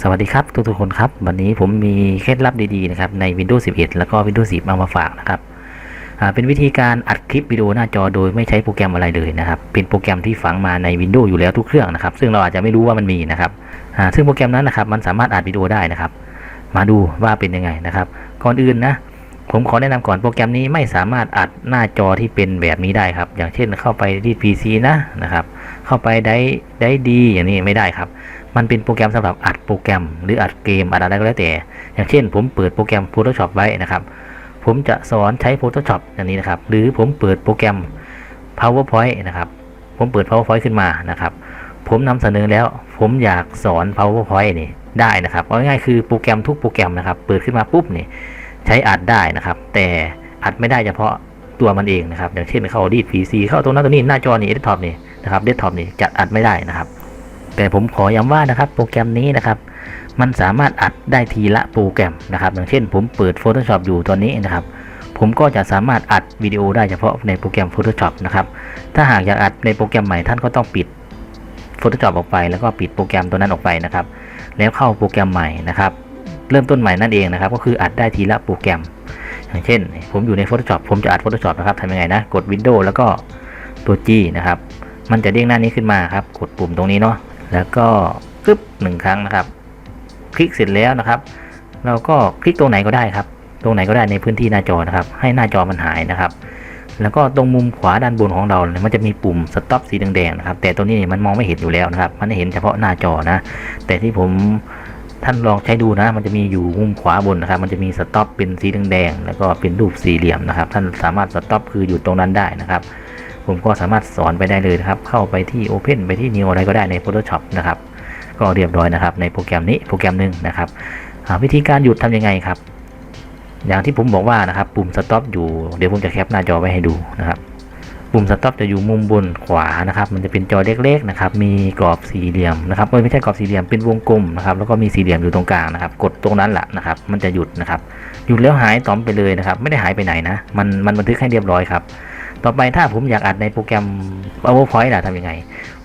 สวัสดีครับทุกๆคนครับ วันนี้ผมมีเคล็ดลับดีๆนะครับใน Windows 11 แล้วก็ Windows 10 เอามาฝากนะครับเป็นวิธีการอัดคลิปวิดีโอหน้าจอโดยไม่ใช้โปรแกรมอะไรเลยนะครับ เป็นโปรแกรมที่ฝังมาใน Windows อยู่แล้วทุกเครื่องนะครับ ซึ่งเราอาจจะไม่รู้ว่ามันมีนะครับซึ่งโปรแกรมนั้นนะครับมันสามารถอัดวิดีโอได้นะครับ มาดูว่าเป็นยังไงนะครับ ก่อนอื่นนะ ผมขอแนะนำก่อนโปรแกรมนี้ไม่สามารถอัดหน้าจอที่เป็นแบบนี้ได้ครับ อย่างเช่นเข้าไปที่ PC นะนะครับ เข้าไปได้ได้ดีอย่างนี้ไม่ได้ครับ มันเป็นโปรแกรมสำหรับอัดโปรแกรม หรืออัดเกมอัดอะไรก็แล้วแต่ อย่างเช่น ผมเปิดโปรแกรม Photoshop ไว้นะครับ ผมจะสอนใช้ Photoshop อย่างนี้นะครับ หรือผมเปิดโปรแกรม PowerPoint นะครับ ผมเปิด PowerPoint ขึ้นมานะครับ ผมนำเสนอแล้วผมอยากสอน PowerPoint นี่ได้นะครับเอาง่ายๆคือโปรแกรมทุกโปรแกรมนะครับ เปิดขึ้นมาปุ๊บนี่ ใช้อัดได้นะครับ แต่อัดไม่ได้เฉพาะตัวมันเองนะครับ อย่างเช่นเข้าดีด PC เข้าตรงนั้นตรงนี้หน้าจอนี่เดสก์ท็อปนี่นะครับเดสก์ท็อปนี่จัดอัดไม่ได้นะครับ แต่ผมขอย้ำว่านะครับโปรแกรมนี้นะครับ มันสามารถอัดได้ทีละโปรแกรมนะครับ อย่างเช่น ผมเปิด Photoshop อยู่ตอนนี้นะครับผมก็จะสามารถอัดวิดีโอได้เฉพาะในโปรแกรม Photoshop นะครับ ถ้าหากอยากอัดในโปรแกรมใหม่ท่านก็ต้องปิด Photoshop ออกไป แล้วก็ปิดโปรแกรมตัวนั้นออกไปนะครับ แล้วเข้าโปรแกรมใหม่นะครับ เริ่มต้นใหม่นั่นเองนะครับ ก็คืออัดได้ทีละโปรแกรม อย่างเช่น ผมอยู่ใน Photoshop ผมจะอัด Photoshop นะครับทำยังไงนะ กด Windows แล้วก็ตัว G นะครับ มันจะเด้งหน้านี้ขึ้นมาครับ กดปุ่มตรงนี้เนาะ แล้วก็ปึ๊บหนึ่งครั้งนะครับ คลิกเสร็จแล้วนะครับ เราก็คลิกตรงไหนก็ได้ครับ ตรงไหนก็ได้ในพื้นที่หน้าจอนะครับ ให้หน้าจอมันหายนะครับ แล้วก็ตรงมุมขวาด้านบนของเราเนี่ยมันจะมีปุ่มสต็อปสีแดงๆนะครับ แต่ตัวนี้เนี่ยมันมองไม่เห็นอยู่แล้วนะครับ มันเห็นเฉพาะหน้าจอนะ แต่ที่ผม ท่านลองใช้ดูนะ มันจะมีอยู่มุมขวาบนนะครับ มันจะมีสต็อปเป็นสีแดงๆแล้วก็เป็นรูปสี่เหลี่ยมนะครับ ท่านสามารถสต็อปคืออยู่ตรงนั้นได้นะครับ ผมก็สามารถสอนไปได้เลยนะครับ เข้าไปที่ Open ไปที่ New อะไรก็ได้ใน Photoshop นะครับ ก็เรียบร้อยนะครับ ในโปรแกรมนี้โปรแกรมหนึ่งนะครับวิธีการหยุดทำยังไงครับ อย่างที่ผมบอกว่านะครับ ปุ่ม stop อยู่ เดี๋ยวผมจะแคปหน้าจอไว้ให้ดูนะครับ ปุ่ม stop จะอยู่มุมบนขวานะครับ มันจะเป็นจอเล็กๆนะครับ มีกรอบสี่เหลี่ยมนะครับไม่ใช่กรอบสี่เหลี่ยมเป็นวงกลมนะครับ แล้วก็มีสี่เหลี่ยมอยู่ตรงกลางนะครับ กดตรงนั้นแหละนะครับ มันจะหยุดนะครับ หยุดแล้วหายตอมไปเลยนะครับ ไม่ได้หายไปไหนนะ มันมันบันทึกให้เรียบร้อยครับ ต่อไปถ้าผมอยากอัดในโปรแกรม PowerPoint ล่ะทำยังไง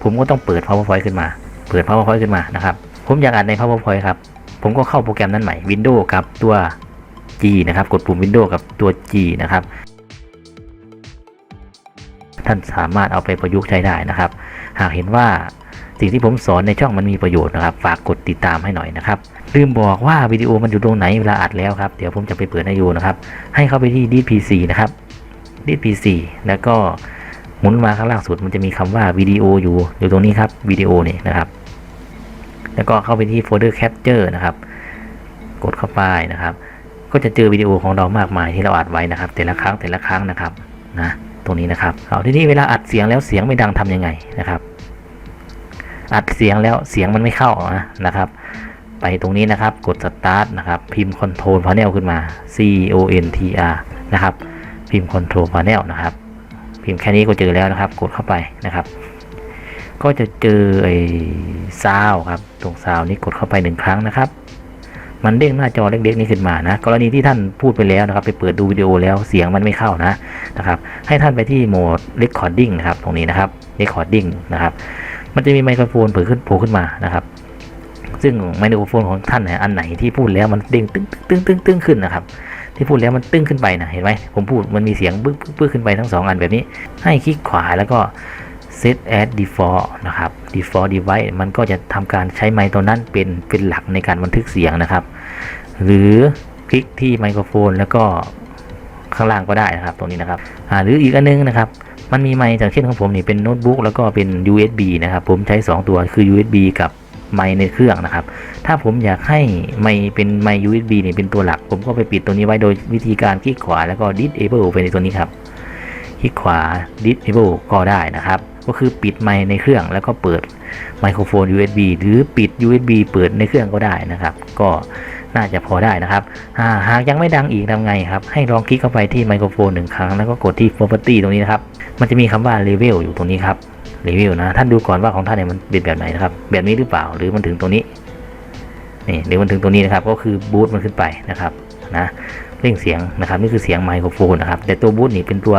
ผมก็ต้องเปิด PowerPoint ขึ้นมา เปิด PowerPoint ขึ้นมานะครับ ผมอยากอัดใน PowerPoint ครับ ผมก็เข้าโปรแกรมนั้นใหม่ Windows กับตัว G นะครับ กดปุ่ม Windows กับตัว G นะครับ ท่านสามารถเอาไปประยุกต์ใช้ได้นะครับ หากเห็นว่าสิ่งที่ผมสอนในช่องมันมีประโยชน์นะครับ ฝากกดติดตามให้หน่อยนะครับ ลืมบอกว่าวิดีโอมันอยู่ตรงไหนเวลาอัดแล้วครับ เดี๋ยวผมจะไปเปิดให้ดูนะครับ ให้เข้าไปที่ d PC นะครับ d PC แล้วก็หมุนมาข้างล่างสุดมันจะมีคำว่าวิดีโออยู่อยู่ตรงนี้ครับวิดีโอนี่นะครับ แล้วก็เข้าไปที่โฟลเดอร์ Capture นะครับ กดเข้าไปนะครับ ก็จะเจอวิดีโอของเรามากมายที่เราอัดไว้นะครับ แต่ละครั้งแต่ละครั้งนะครับนะ รงนี้นะครับเอาที่นี่เวลาอัดเสียงแล้วเสียงไม่ดังทำยังไงนะครับ อัดเสียงแล้วเสียงมันไม่เข้านะนะครับ ไปตรงนี้นะครับ กด start นะครับพิมพ์ control panel ขึ้นมา C O N T R นะครับ พิมพ์ control panel นะครับ พิมพ์แค่นี้ก็เจอแล้วนะครับ กดเข้าไปนะครับ ก็จะเจอไอ้ซาวครับตรงซาวนี้กดเข้าไปหนึ่งครั้งนะครับ มันเด้งหน้าจอเล็กๆนี้ขึ้นมานะ กรณีที่ท่านพูดไปแล้วนะครับ ไปเปิดดูวิดีโอแล้วเสียงมันไม่เข้านะนะครับ ให้ท่านไปที่โหมด recording นะครับ ตรงนี้นะครับ recording นะครับ มันจะมีไมโครโฟนเปิดขึ้นโผล่ขึ้นมานะครับ ซึ่งไมโครโฟนของท่านเนี่ยอันไหนที่พูดแล้วมันเด้งตึ้งตึ้งตึ้งตึ้งขึ้นนะครับ ที่พูดแล้วมันตึ้งขึ้นไปนะเห็นไหมผมพูดมันมีเสียงปึ๊กปึ๊กปึ๊กขึ้นไปทั้งสองอันแบบนี้ ให้คลิกขวาแล้วก็ set as default นะครับ default device มันก็จะทำการใช้ไมค์ตัวนั้นเป็นเป็นหลักในการบันทึกเสียงนะครับ หรือคลิกที่ไมโครโฟนแล้วก็ข้างล่างก็ได้นะครับตรงนี้นะครับหรืออีกอันนึงนะครับ มันมีไมค์จากเช่นของผมนี่เป็นโน้ตบุ๊กแล้วก็เป็น USB นะครับ ผมใช้ 2 ตัวคือ USB กับไมค์ในเครื่องนะครับ ถ้าผมอยากให้ไมค์เป็นไมค์ USB เนี่ยเป็นตัวหลัก ผมก็ไปปิดตัวนี้ไว้โดยวิธีการคลิกขวาแล้วก็ disable ไปในตัวนี้ครับ คลิกขวา disable ก็ได้นะครับ ก็คือปิดไมค์ในเครื่องแล้วก็เปิดไมโครโฟน USB หรือปิด USB เปิดในเครื่องก็ได้นะครับ ก็น่าจะพอได้นะครับาหากยังไม่ดังอีกทำไงครับ ให้ลองคลิกเข้าไปที่ไมโครโฟนหนึ่งครั้งแล้วก็กดที่ property ตรงนี้นะครับ มันจะมีคำว่า level อยู่ตรงนี้ครับ level นะ ท่านดูก่อนว่าของท่านเนี่ยมันเป็นแบบไหนนะครับ แบบนี้หรือเปล่า หรือมันถึงตรงนี้ นี่หรือมันถึงตรงนี้นะครับ ก็คือบูตมันขึ้นไปนะครับ นะเร่งเสียงนะครับ นี่คือเสียงไมโครโฟนนะครับ แต่ตัวบูตนี่เป็นตัว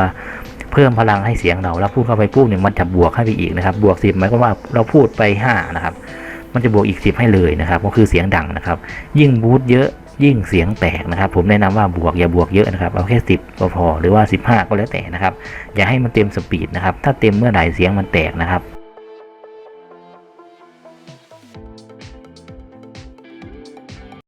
เพิ่มพลังให้เสียงเราแล้วพูดเข้าไปปุ๊บเนี่ยมันจะบวกให้ไปอีกนะครับ บวกสิบหมายความว่าเราพูดไปห้านะครับ มันจะบวกอีก10ให้เลยนะครับ ก็คือเสียงดังนะครับ ยิ่งบูทเยอะยิ่งเสียงแตกนะครับ ผมแนะนำว่าบวกอย่าบวกเยอะนะครับเอาแค่10ก็พอหรือว่า 15 ก็แล้วแต่นะครับ อย่าให้มันเต็มสปีดนะครับ ถ้าเต็มเมื่อไหร่เสียงมันแตกนะครับ